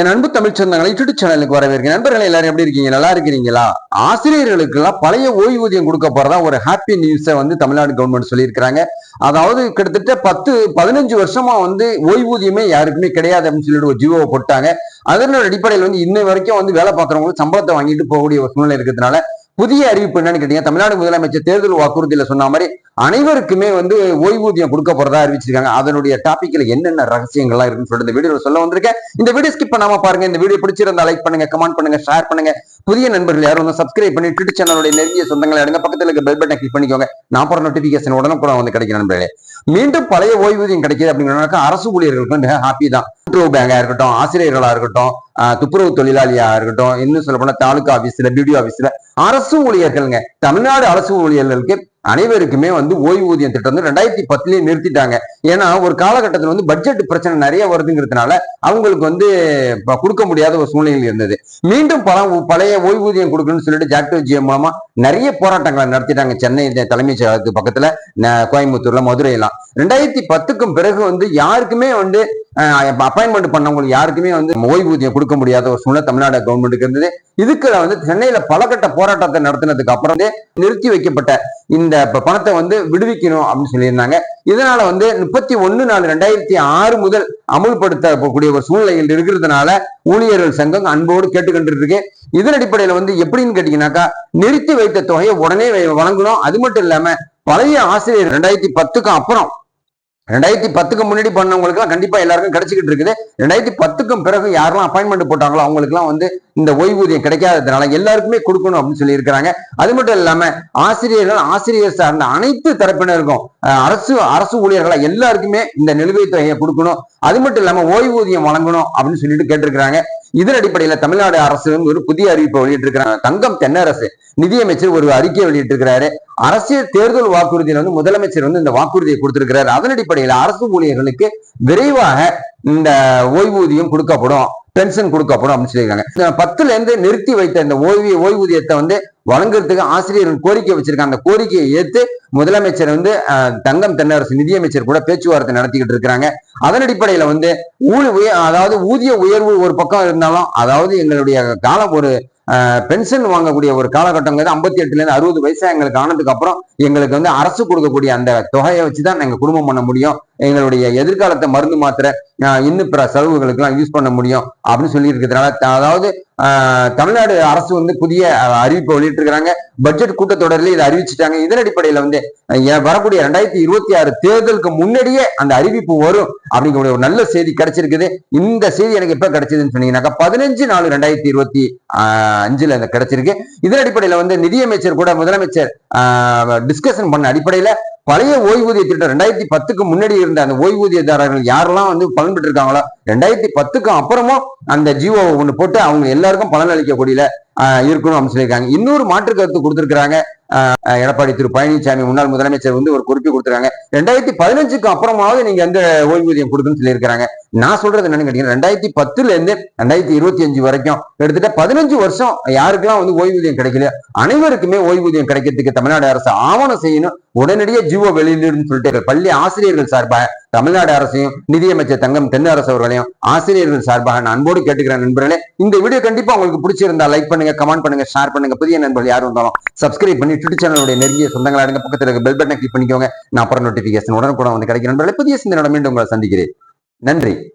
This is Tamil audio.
என் அன்பு தமிழ் சொந்தங்களை யூடியூப் சேனலுக்கு வரவேற்கிறேன். நண்பர்கள் எல்லாரும் எப்படி இருக்கீங்க? நல்லா இருக்கிறீங்களா? ஆசிரியர்களுக்கெல்லாம் பழைய ஓய்வூதியம் கொடுக்க போறதா ஒரு ஹாப்பி நியூஸை வந்து தமிழ்நாடு கவர்மெண்ட் சொல்லியிருக்கிறாங்க. அதாவது கிட்டத்தட்ட பத்து பதினஞ்சு வருஷமா வந்து ஓய்வூதியமே யாருக்குமே கிடையாது அப்படின்னு சொல்லிட்டு ஒரு ஜீவோவை போட்டாங்க. அதனோட அடிப்படையில் வந்து இன்ன வரைக்கும் வந்து வேலை பார்க்குறவங்களுக்கு சம்பளத்தை வாங்கிட்டு போகக்கூடிய ஒரு சூழ்நிலை இருக்கிறதுனால புதிய அறிவிப்பு என்னன்னு கேட்டீங்க. தமிழ்நாடு முதலமைச்சர் தேர்தல் வாக்குறுதியில சொன்ன மாதிரி அனைவருக்குமே வந்து ஓய்வூதியம் கொடுக்க போறதா அறிவிச்சிருக்காங்க. அதனுடைய டாபிக்ல என்னென்ன ரகசியங்கள்லாம் இருக்குன்னு சொல்லிட்டு இந்த வீடியோ சொல்ல வந்திருக்கேன். இந்த வீடியோ ஸ்கிப் பண்ணாம பாருங்க. இந்த வீடியோ பிடிச்சிருந்தா லைக் பண்ணுங்க கமெண்ட் பண்ணுங்க ஷேர் பண்ணுங்க. புதிய நண்பர்கள் யாரும் வந்து சப்ஸ்கிரைப் பண்ணி ட்விட்டர் சேனலுடைய நெருங்கிய சொந்தங்களை எடுங்க பக்கத்துல இருக்க பெல் பட்டன் கிளிக் பண்ணிக்கோங்க. நான் போற நோட்டிபிகேஷன் உடனுக்குடன் வந்து கிடைக்கும் நண்பர்களே. மீண்டும் பழைய ஓய்வூதியம் கிடைக்குது அப்படிங்கிறனாக்க அரசு ஊழியர்களுக்கு வந்து ஹாப்பி தான். கூட்டுறவு பேங்கா இருக்கட்டும் ஆசிரியர்களா இருக்கட்டும் துப்புரவு தொழிலாளியா இருக்கட்டும் இன்னும் சொல்ல போனா தாலுகா ஆபீஸ்ல பிடிஓ ஆபீஸ்ல அரசு ஊழியர்களுங்க. தமிழ்நாடு அரசு ஊழியர்களுக்கு அனைவருக்குமே வந்து ஓய்வூதியம் திட்டம் வந்து ரெண்டாயிரத்தி பத்துலயே நிறுத்திட்டாங்க. ஏன்னா ஒரு காலகட்டத்தில் வந்து பட்ஜெட் பிரச்சனை நிறைய வருதுங்கிறதுனால அவங்களுக்கு வந்து ப- கொடுக்க முடியாத ஒரு சூழ்நிலையில் இருந்தது. மீண்டும் பல பழைய ஓய்வூதியம் கொடுக்கணும்னு சொல்லிட்டு ஜாக்டர் மூலமா நிறைய போராட்டங்களை நடத்திட்டாங்க சென்னை தலைமைச் செயலகத்துக்கு பக்கத்துல கோயம்புத்தூர்ல மதுரையெல்லாம். ரெண்டாயிரத்தி பத்துக்கும் பிறகு வந்து யாருக்குமே வந்து அப்பாயின்மெண்ட் பண்ணவங்களுக்கு யாருக்குமே வந்து ஓய்வூதியம் கொடுக்க முடியாத ஒரு சூழ்நிலை தமிழ்நாடு கவர்மெண்ட்டுக்கு இருந்தது. இதுக்கு வந்து சென்னையில பலகட்ட போராட்டத்தை நடத்தினதுக்கு அப்புறம் நிறுத்தி வைக்கப்பட்ட இந்த பணத்தை வந்து விடுவிக்கணும் அப்படின்னு சொல்லியிருந்தாங்க. இதனால வந்து முப்பத்தி ஒன்னு நாலு ரெண்டாயிரத்தி ஆறு முதல் அமுல்படுத்தக்கூடிய ஒரு சூழ்நிலையில் இருக்கிறதுனால ஊழியர்கள் சங்கம் அன்போடு கேட்டுக்கொண்டு இருக்கு இதன் அடிப்படையில வந்து எப்படின்னு கேட்டீங்கன்னாக்கா நிறுத்தி வைத்த தொகையை உடனே வழங்கணும். அது மட்டும் இல்லாம பழைய ஆசிரியர் ரெண்டாயிரத்தி பத்துக்கும் அப்புறம் ரெண்டாயிரத்தி பத்துக்கு முன்னாடி பண்ணவங்களுக்குலாம் கண்டிப்பா எல்லாருக்கும் கிடைச்சிக்கிட்டு இருக்குது. ரெண்டாயிரத்தி பத்துக்கும் பிறகு யாரெல்லாம் அப்பாயின்மெண்ட் போட்டாங்களோ அவங்களுக்குலாம் வந்து இந்த ஓய்வூதியம் கிடைக்காததுனால எல்லாருக்குமே கொடுக்கணும் அப்படின்னு சொல்லி இருக்கிறாங்க அது மட்டும் இல்லாம ஆசிரியர்கள் ஆசிரியர் சார்ந்த அனைத்து தரப்பினருக்கும் அரசு அரசு ஊழியர்களா எல்லாருக்குமே இந்த நிலுவைத் தொகையை கொடுக்கணும். அது மட்டும் இல்லாம ஓய்வூதியம் வழங்கணும் அப்படின்னு சொல்லிட்டு கேட்டிருக்கிறாங்க. இதன் அடிப்படையில தமிழ்நாடு அரசு ஒரு புதிய அறிவிப்பை வெளியிட்டிருக்கிறாங்க. தங்கம் தென்னரசு நிதியமைச்சர் ஒரு அறிக்கையை வெளியிட்டிருக்கிறாரு. அரசியல் தேர்தல் வாக்குறுதியில வந்து முதலமைச்சர் வந்து இந்த வாக்குறுதியை கொடுத்திருக்கிறார். அதன் அடிப்படையில அரசு ஊழியர்களுக்கு விரைவாக இந்த ஓய்வூதியம் கொடுக்கப்படும். பென்ஷன் கொடுக்கப்படும் அப்படின்னு சொல்லியிருக்காங்க. பத்துல இருந்து நிறுத்தி வைத்த இந்த ஓய்வு ஓய்வூதியத்தை வந்து வழங்குறதுக்கு ஆசிரியர்கள் கோரிக்கை வச்சிருக்காங்க. அந்த கோரிக்கையை ஏத்து முதலமைச்சர் வந்து தங்கம் தென்னரசு நிதியமைச்சர் கூட பேச்சுவார்த்தை நடத்திக்கிட்டு இருக்கிறாங்க. அதன் அடிப்படையில வந்து ஊழி அதாவது ஊதிய உயர்வு ஒரு பக்கம் இருந்தாலும் அதாவது எங்களுடைய காலம் ஒரு பென்ஷன் வாங்கக்கூடிய ஒரு காலகட்டங்கிறது ஐம்பத்தி எட்டுல இருந்து அறுபது வயசா எங்களுக்கு ஆனதுக்கு அப்புறம் எங்களுக்கு வந்து அரசு கொடுக்கக்கூடிய அந்த தொகையை வச்சுதான் நாங்க குடும்பம் பண்ண முடியும். எங்களுடைய எதிர்காலத்தை மருந்து மாத்திரை இன்னும் பிற செலவுகளுக்கெல்லாம் யூஸ் பண்ண முடியும் அப்படின்னு சொல்லி இருக்கிறதுனால அதாவது தமிழ்நாடு அரசு வந்து புதிய அஹ், அறிவிப்பை வெளியிட்டிருக்கிறாங்க. பட்ஜெட் கூட்டத்தொடரில் இதை அறிவிச்சிட்டாங்க. இதன் அடிப்படையில வந்து வரக்கூடிய ரெண்டாயிரத்தி இருபத்தி ஆறு தேர்தலுக்கு முன்னாடியே அந்த அறிவிப்பு வரும் அப்படிங்கிற ஒரு நல்ல செய்தி கிடைச்சிருக்குது. இந்த செய்தி எனக்கு எப்ப கிடைச்சதுன்னு சொன்னீங்கன்னாக்கா பதினஞ்சு நாலு ரெண்டாயிரத்தி இருபத்தி அஞ்சுல அந்த கிடைச்சிருக்கு. இதன் அடிப்படையில வந்து நிதியமைச்சர் கூட முதலமைச்சர் டிஸ்கஷன் பண்ண அடிப்படையில பழைய ஓய்வூதிய திட்டம் ரெண்டாயிரத்தி பத்துக்கு முன்னாடி இருந்த அந்த ஓய்வூதியதாரர்கள் யாரெல்லாம் வந்து பலன் பெற்றிருக்காங்களோ ரெண்டாயிரத்தி பத்துக்கு அப்புறமும் அந்த ஜிஓ ஒன்று போட்டு அவங்க எல்லாருக்கும் பலன் அளிக்கக்கூடிய இருக்கணும் அப்படின்னு சொல்லியிருக்காங்க. இன்னொரு மாற்று கருத்து கொடுத்திருக்கிறாங்க. எடப்பாடி திரு பழனிசாமி முன்னாள் முதலமைச்சர் வந்து ஒரு குறிப்பு கொடுத்துருக்காங்க. ரெண்டாயிரத்தி பதினஞ்சுக்கு அப்புறமாவது நீங்க வந்து ஓய்வூதியம் கொடுக்குன்னு சொல்லியிருக்கிறாங்க. நான் சொல்றது என்னன்னு கேட்டீங்கன்னா ரெண்டாயிரத்தி பத்துல இருந்து ரெண்டாயிரத்தி இருபத்தி அஞ்சு வரைக்கும் கிட்டத்தட்ட பதினஞ்சு வருஷம் யாருக்கெல்லாம் வந்து ஓய்வூதியம் கிடைக்கல? அனைவருக்குமே ஓய்வூதியம் கிடைக்கிறதுக்கு தமிழ்நாடு அரசு ஆவணம் செய்யணும். உடனடியே ஜீவோ வெளியிடுன்னு சொல்லிட்டு பள்ளி ஆசிரியர்கள் சார்பாக தமிழ்நாடு அரசையும் நிதியமைச்சர் தங்கம் தென்னரசு அவர்களையும் ஆசிரியர்கள் சார்பாக நான் அன்போடு கேட்டுக்கிறேன் நண்பர்களே. இந்த வீடியோ கண்டிப்பா உங்களுக்கு பிடிச்சிருந்தா லைக் பண்ணுங்க கமெண்ட் பண்ணுங்க ஷேர் பண்ணுங்க. புதிய நண்பர்கள் யாரும் இருந்தாலும் சப்ஸ்கிரைப் பண்ணி ட்விட்டர் சேனலுடைய நெருங்கிய சொந்தங்களா இருங்க பக்கத்துல இருக்க பெல் பட்டனை கிளிக் பண்ணிக்கோங்க. நான் அப்புறம் நோட்டிபிகேஷன் உடனே கூட வந்து கிடைக்கிற நண்பர்களே புதிய சிந்தனை மீண்டும் உங்களை சந்திக்கிறேன். நன்றி.